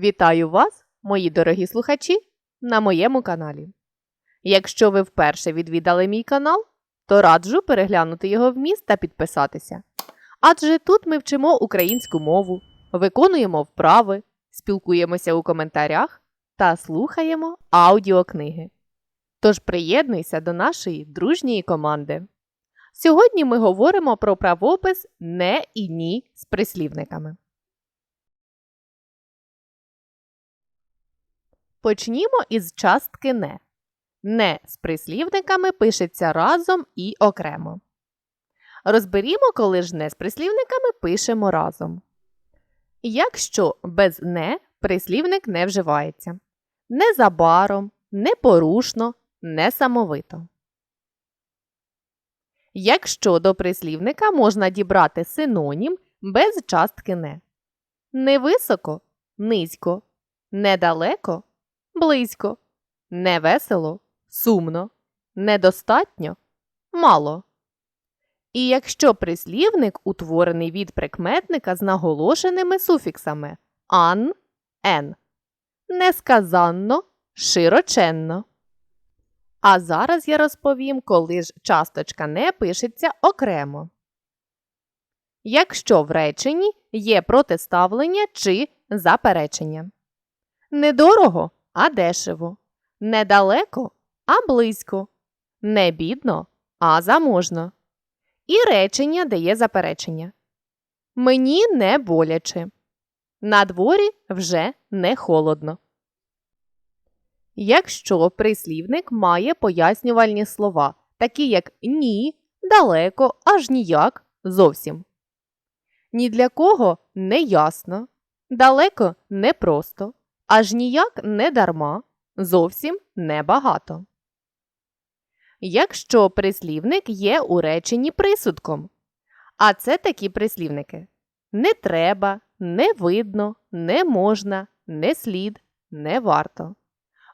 Вітаю вас, мої дорогі слухачі, на моєму каналі. Якщо ви вперше відвідали мій канал, то раджу переглянути його вміст та підписатися. Адже тут ми вчимо українську мову, виконуємо вправи, спілкуємося у коментарях та слухаємо аудіокниги. Тож приєднуйся до нашої дружньої команди. Сьогодні ми говоримо про правопис не і ні з прислівниками. Почнімо із частки не. Не з прислівниками пишеться разом і окремо. Розберімо, коли ж не з прислівниками пишемо разом. Якщо без не прислівник не вживається. Незабаром, непорушно, несамовито. Якщо до прислівника можна дібрати синонім без частки не. Невисоко низько, недалеко близько, невесело, сумно, недостатньо, мало. І якщо прислівник утворений від прикметника з наголошеними суфіксами ан, ен, несказанно, широченно. А зараз я розповім, коли ж часточка не пишеться окремо. Якщо в реченні є протиставлення чи заперечення. Недорого а дешево, недалеко, а близько, не бідно, а заможно. І речення дає заперечення. Мені не боляче. На дворі вже не холодно. Якщо прислівник має пояснювальні слова, такі як ні, далеко, аж ніяк, зовсім. Ні для кого не ясно, далеко не просто, аж ніяк не дарма, зовсім небагато. Якщо прислівник є у реченні присудком, а це такі прислівники не треба, не видно, не можна, не слід, не варто.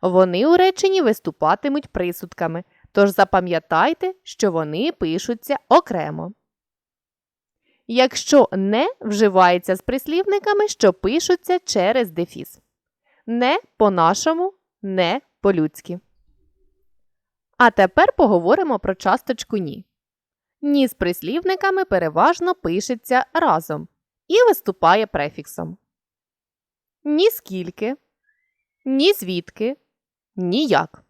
Вони у реченні виступатимуть присудками, тож запам'ятайте, що вони пишуться окремо. Якщо не вживається з прислівниками, що пишуться через дефіс. Не по-нашому, не по-людськи. А тепер поговоримо про часточку ні. Ні з прислівниками переважно пишеться разом і виступає префіксом. Ні скільки, ні звідки, ніяк.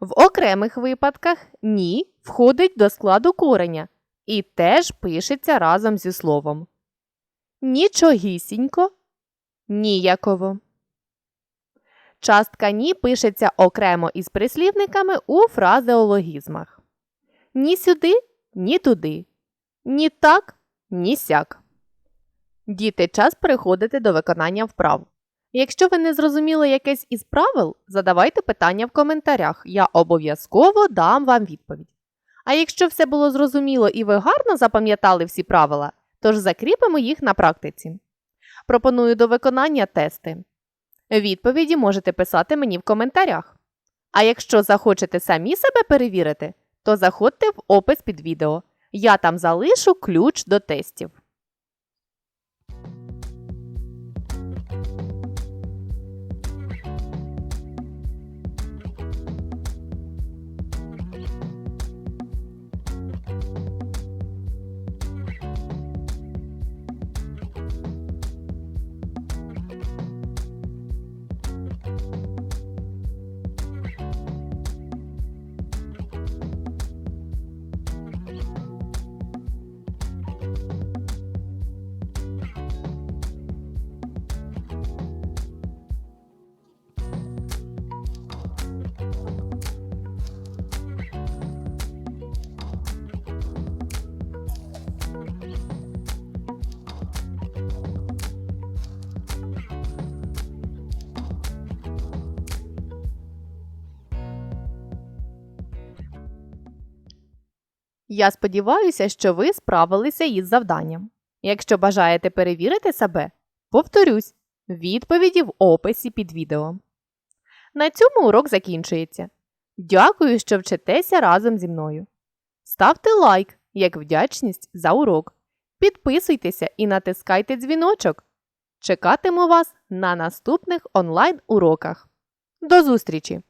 В окремих випадках ні входить до складу кореня і теж пишеться разом зі словом. Нічогісінько, ніяково. Частка ні пишеться окремо із прислівниками у фразеологізмах. Ні сюди, ні туди. Ні так, ні сяк. Діти, час переходити до виконання вправ. Якщо ви не зрозуміли якесь із правил, задавайте питання в коментарях. Я обов'язково дам вам відповідь. А якщо все було зрозуміло і ви гарно запам'ятали всі правила, тож закріпимо їх на практиці. Пропоную до виконання тести. Відповіді можете писати мені в коментарях. А якщо захочете самі себе перевірити, то заходьте в опис під відео. Я там залишу ключ до тестів. Я сподіваюся, що ви справилися із завданням. Якщо бажаєте перевірити себе, повторюсь, відповіді в описі під відео. На цьому урок закінчується. Дякую, що вчитеся разом зі мною. Ставте лайк як вдячність за урок. Підписуйтеся і натискайте дзвіночок. Чекатиму вас на наступних онлайн уроках. До зустрічі!